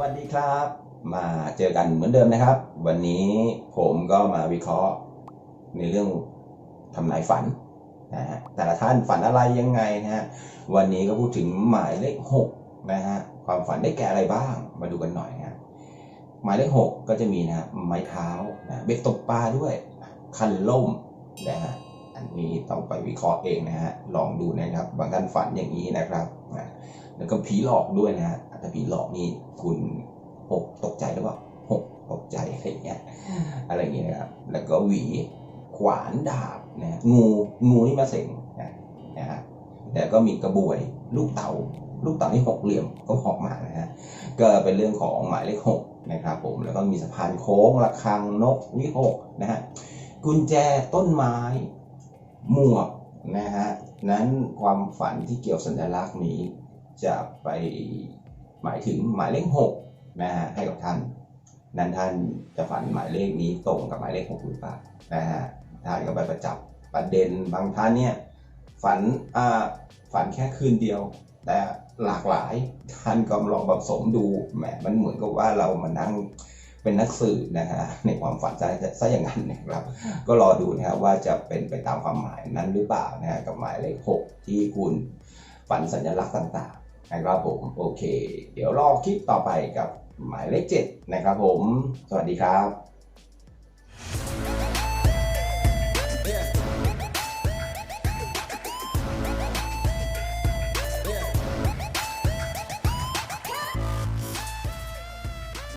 วัสดีครับ มาเจอกันเหมือนเดิมนะครับ วันนี้ผมก็มาวิเคราะห์ในเรื่องทำนายฝันนะฮะแต่ละท่านฝันอะไรยังไงนะฮะวันนี้ก็พูดถึงหมายเลขหกนะฮะความฝันได้แก่อะไรบ้าง มาดูกันหน่อยนะหมายเลขหกก็จะมีนะฮะไม้เท้านะเบ็ดตกปลาด้วย คันล่มนะฮะ อันนี้ต้องไปวิเคราะห์เองนะฮะลองดูนะครับ บางท่านฝันอย่างนี้นะครับนะแล้วก็ผีหลอกด้วยนะฮะถ้าผีหลอกนี่คุณหกตกใจหรือเปล่าหกตกใจอะไรเงี้ยอะไรเงี้ยนะครับแล้วก็หวีขวานดาบนะฮะงูงูนี่มาเสงนะนะฮะแล้วก็มีกระบวยลูกเต๋าลูกเต๋านี่หกเหลี่ยมก็หอกมานะฮะก็เป็นเรื่องของหมายเลขหกนะครับผมแล้วก็มีสะพานโค้งระฆังนกวิหกนะฮะกุญแจต้นไม้ หมวกนะฮะนั้นความฝันที่เกี่ยวสัญลักษณ์นี้ จะไปหมายถึงหมายเลขหกนะฮะให้กับท่าน นั้นท่านจะฝันหมายเลขนี้ตรงกับหมายเลขหกหรือเปล่านะฮะท่านก็ไปประจับประเด็นบางท่านเนี่ยฝันอ่าฝันแค่คืนเดียว แต่หลากหลายท่านก็ลองผสมดูแหมมันเหมือนกับว่าเรามานั่ง เป็นนักสืบนะฮะในความฝันซะซะอย่างนั้นนะครับ ก็รอดูนะครับว่าจะเป็นไปตามความหมายนั้นหรือเปล่านะฮะกับหมายเลขหกที่คุณฝันสัญลักษณ์ต่างๆนะครับผมโอเค เดี๋ยวรอคลิปต่อไปกับหมายเลขเจ็ดนะครับผม สวัสดีครับ